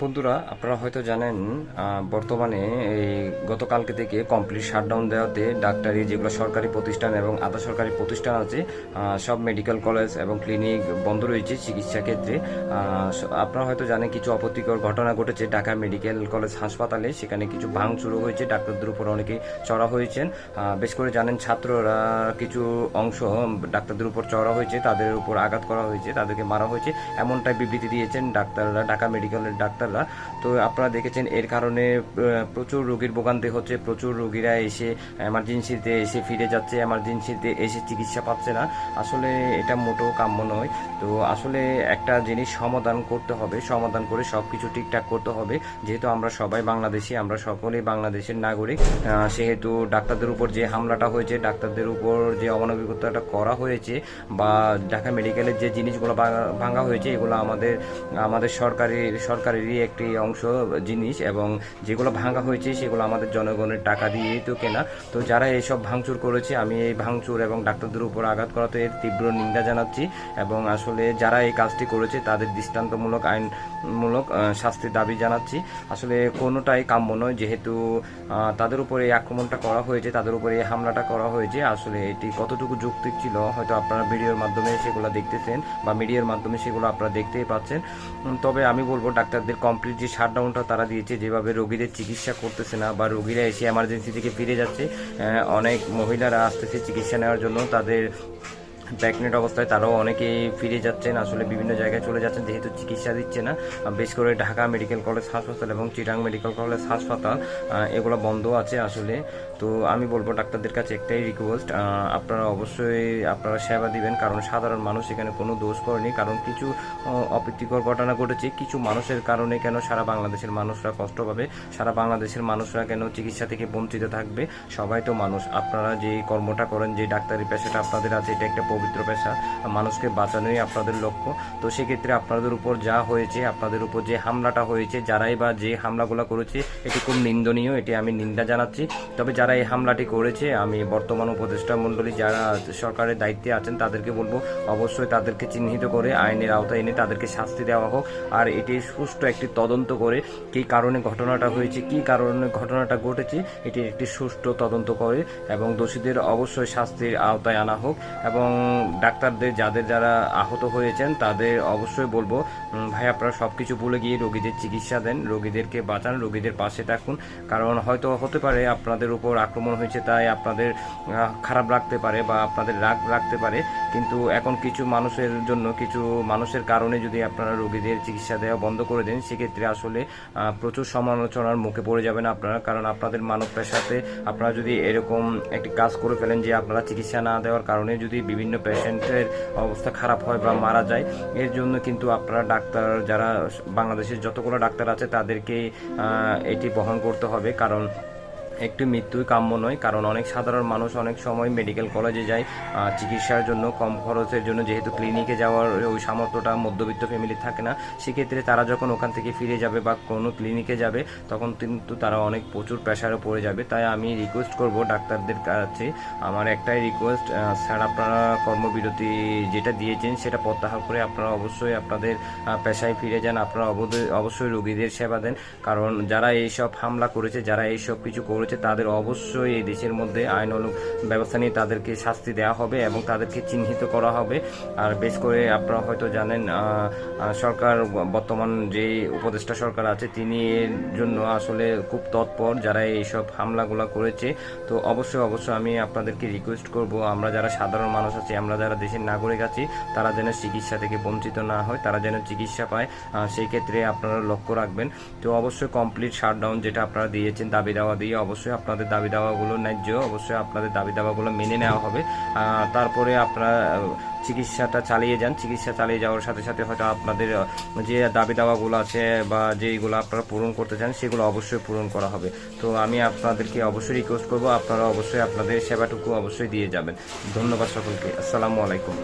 বন্ধুরা, আপনারা হয়তো জানেন বর্তমানে এই গতকালকে থেকে কমপ্লিট শাটডাউন দেওয়াতে ডাক্তারি যেগুলো সরকারি প্রতিষ্ঠান এবং আধা সরকারি প্রতিষ্ঠান আছে সব মেডিকেল কলেজ এবং ক্লিনিক বন্ধ রয়েছে চিকিৎসা ক্ষেত্রে। আপনারা হয়তো জানেন কিছু অপ্রীতিকর ঘটনা ঘটেছে ঢাকা মেডিকেল কলেজ হাসপাতালে, সেখানে কিছু ভাঙ শুরু হয়েছে, ডাক্তারদের উপর অনেকে চড়া হয়েছেন। বেশ করে জানেন ছাত্ররা কিছু অংশ ডাক্তারদের উপর চড়া হয়েছে, তাদের উপর আঘাত করা হয়েছে, তাদেরকে মারা হয়েছে, এমনটাই বিবৃতি দিয়েছেন ডাক্তাররা ঢাকা মেডিকেলের ডাক্তাররা। তো আপনারা দেখেছেন এর কারণে প্রচুর রোগীর ভোগান্তি হচ্ছে, প্রচুর রোগীরা এসে এমার্জেন্সিতে এসে ফিরে যাচ্ছে এমার্জেন্সিতে এসে চিকিৎসা পাচ্ছে না। আসলে এটা মোটেও কাম্য নয়। তো আসলে একটা জিনিস সমাধান করতে হবে, সমাধান করে সব কিছু ঠিকঠাক করতে হবে। যেহেতু আমরা সবাই বাংলাদেশি, আমরা সকলেই বাংলাদেশের নাগরিক সেহেতু ডাক্তারদের উপর যে হামলাটা হয়েছে, ডাক্তারদের উপর যে অমানবিকতাটা করা হয়েছে বা ঢাকা মেডিকেলের যে জিনিসগুলো ভাঙা- হয়েছে, এগুলো আমাদের আমাদের সরকারি সরকারেরই একটি অংশ, জিনিস এবং যেগুলো ভাঙা হয়েছে সেগুলো আমাদের জনগণের টাকা দিয়েই তো কেনা। তো যারা এইসব ভাঙচুর করেছে, আমি এই ভাঙচুর এবং ডাক্তারদের উপর আঘাত করাতে এর তীব্র নিন্দা জানাচ্ছি এবং আসলে যারা এই কাজটি করেছে তাদের দৃষ্টান্তমূলক, আইনমূলক শাস্তির দাবি জানাচ্ছি। আসলে কোনোটাই কাম্য নয়, যেহেতু তাদের উপরে এই আক্রমণটা করা হয়েছে, তাদের উপরে এই হামলাটা করা হয়েছে। আসলে এটি কতটুকু যৌক্তিক ছিল, হয়তো আপনারা ভিডিওর মাধ্যমে সেগুলো দেখতেছেন বা মিডিয়ার মাধ্যমে সেগুলো আপনারা দেখতেই পাচ্ছেন। তবে আমি বলব ডাক্তারদের কমপ্লিট যে শাটডাউনটা তারা দিয়েছে, যেভাবে রোগীদের চিকিৎসা করতেছে না বা রোগীরা এসে এমার্জেন্সি থেকে ফিরে যাচ্ছে অনেক মহিলারা আসতেছে চিকিৎসা নেওয়ার জন্য, তাদের প্রেগনেন্ট অবস্থায় তারাও অনেকেই ফিরে যাচ্ছেন, আসলে বিভিন্ন জায়গায় চলে যাচ্ছেন, যেহেতু চিকিৎসা দিচ্ছে না। বেশ করে ঢাকা মেডিকেল কলেজ হাসপাতাল এবং চিটাং মেডিকেল কলেজ হাসপাতাল এগুলো বন্ধ আছে আসলে। তো আমি বলব ডাক্তারদের কাছে একটাই রিকোয়েস্ট আপনারা অবশ্যই আপনারা সেবা দিবেন, কারণ সাধারণ মানুষ এখানে কোনো দোষ করেনি। কারণ কিছু অপ্রীতিকর ঘটনা ঘটেছে, কিছু মানুষের কারণে কেন সারা বাংলাদেশের মানুষরা কষ্ট পাবে, সারা বাংলাদেশের মানুষরা কেন চিকিৎসা থেকে বঞ্চিত থাকবে? সবাই তো মানুষ। আপনারা যে কর্মটা করেন যে ডাক্তারি পেশাটা আপনাদের আছে, এটা একটা পবিত্র পেশা মানুষকে বাঁচানোই আপনাদের লক্ষ্য। তো সেক্ষেত্রে আপনাদের উপর যা হয়েছে, আপনাদের উপর যে হামলাটা হয়েছে, যারাই বা যে হামলাগুলো করেছে, এটি খুব নিন্দনীয়, এটি আমি নিন্দা জানাচ্ছি। তবে যারা এই হামলাটি করেছে, আমি বর্তমান উপদেষ্টা মণ্ডলী যারা সরকারের দায়িত্বে আছেন, তাদেরকে বলব, অবশ্যই তাদেরকে চিহ্নিত করে, আইনের আওতায় এনে তাদেরকে শাস্তি দেওয়া হোক। আর এটি সুষ্ঠু একটি তদন্ত করে, কী কারণে ঘটনাটা হয়েছে, কী কারণে ঘটনাটা ঘটেছে, এটি একটি সুষ্ঠু তদন্ত করে, এবং দোষীদের অবশ্যই শাস্তির আওতায় আনা হোক। এবং ডাক্তারদের, যাদের যারা আহত হয়েছেন, তাদের অবশ্যই বলব ভাই, আপনারা সব কিছু ভুলে গিয়ে রোগীদের চিকিৎসা দেন, রোগীদেরকে বাঁচান, রোগীদের পাশে থাকুন। কারণ হয়তো হতে পারে আপনাদের উপর আক্রমণ হয়েছে, তাই আপনাদের খারাপ লাগতে পারে বা আপনাদের রাগ রাখতে পারে। কিন্তু এখন কিছু মানুষের জন্য, কিছু মানুষের কারণে যদি আপনারা রোগীদের চিকিৎসা দেওয়া বন্ধ করে দেন, সেক্ষেত্রে আসলে প্রচুর সমালোচনার মুখে পড়ে যাবেন আপনারা। কারণ আপনাদের মানব পেশাতে আপনারা যদি এরকম একটি কাজ করে ফেলেন যে আপনারা চিকিৎসা না দেওয়ার কারণে যদি বিভিন্ন পেশেন্টের অবস্থা খারাপ হয় বা মারা যায়, এর জন্য কিন্তু আপনারা ডাক্তার যারা বাংলাদেশের যতগুলো ডাক্তার আছে তাদেরকে এটি বহন করতে হবে। কারণ একটি মৃত্যুই কাম্য নয়, কারণ অনেক সাধারণ মানুষ অনেক সময় মেডিকেল কলেজে যায় চিকিৎসার জন্য, কম খরচের জন্য, যেহেতু ক্লিনিকে যাওয়ার ওই সামর্থ্যটা মধ্যবিত্ত ফ্যামিলি থাকে না, সেক্ষেত্রে তারা যখন ওখান থেকে ফিরে যাবে বা কোনো ক্লিনিকে যাবে, তখন কিন্তু তারা অনেক প্রচুর প্রেশারে পড়ে যাবে। তাই আমি রিকোয়েস্ট করব ডাক্তারদের কাছে, আমার একটাই রিকোয়েস্ট স্যার আপনারা কর্মবিরতি যেটা দিয়েছেন, সেটা প্রত্যাহার করে আপনারা অবশ্যই আপনাদের পেশায় ফিরে যান, আপনারা অবশ্যই রোগীদের সেবা দেন, কারণ যারা এইসব হামলা করেছে, যারা এইসব কিছু করেছে তাদের অবশ্যই এই দেশের মধ্যে আইন ব্যবস্থা নিয়ে তাদেরকে শাস্তি দেওয়া হবে এবং তাদেরকে চিহ্নিত করা হবে। আর বেশ করে আপনারা হয়তো জানেন সরকার বর্তমান যে উপদেষ্টা সরকার আছে, তিনি এর জন্য আসলে খুব তৎপর যারা এইসব হামলাগুলো করেছে। তো অবশ্যই অবশ্যই আমি আপনাদেরকে রিকোয়েস্ট করব, আমরা যারা সাধারণ মানুষ আছি, আমরা যারা দেশের নাগরিক আছি, তারা যেন চিকিৎসা থেকে বঞ্চিত না হয়, তারা যেন চিকিৎসা পায়। সেই ক্ষেত্রে আপনারা লক্ষ্য রাখবেন। তো অবশ্যই কমপ্লিট শাটডাউন যেটা আপনারা দিয়েছেন, দাবি দাওয়া দিয়ে অবশ্যই আপনাদের দাবি দাওয়াগুলো ন্যায্য, অবশ্যই আপনাদের দাবি দাওয়াগুলো মেনে নেওয়া হবে। তারপরে আপনারা চিকিৎসাটা চালিয়ে যান। চিকিৎসা চালিয়ে যাওয়ার সাথে সাথে হয়তো আপনাদের যে দাবি দাওয়াগুলো আছে বা যেইগুলো আপনারা পূরণ করতে চান, সেগুলো অবশ্যই পূরণ করা হবে। তো আমি আপনাদেরকে অবশ্যই রিকোয়েস্ট করব, আপনারা অবশ্যই আপনাদের সেবাটুকু অবশ্যই দিয়ে যাবেন। ধন্যবাদ সকলকে। আসসালামু আলাইকুম।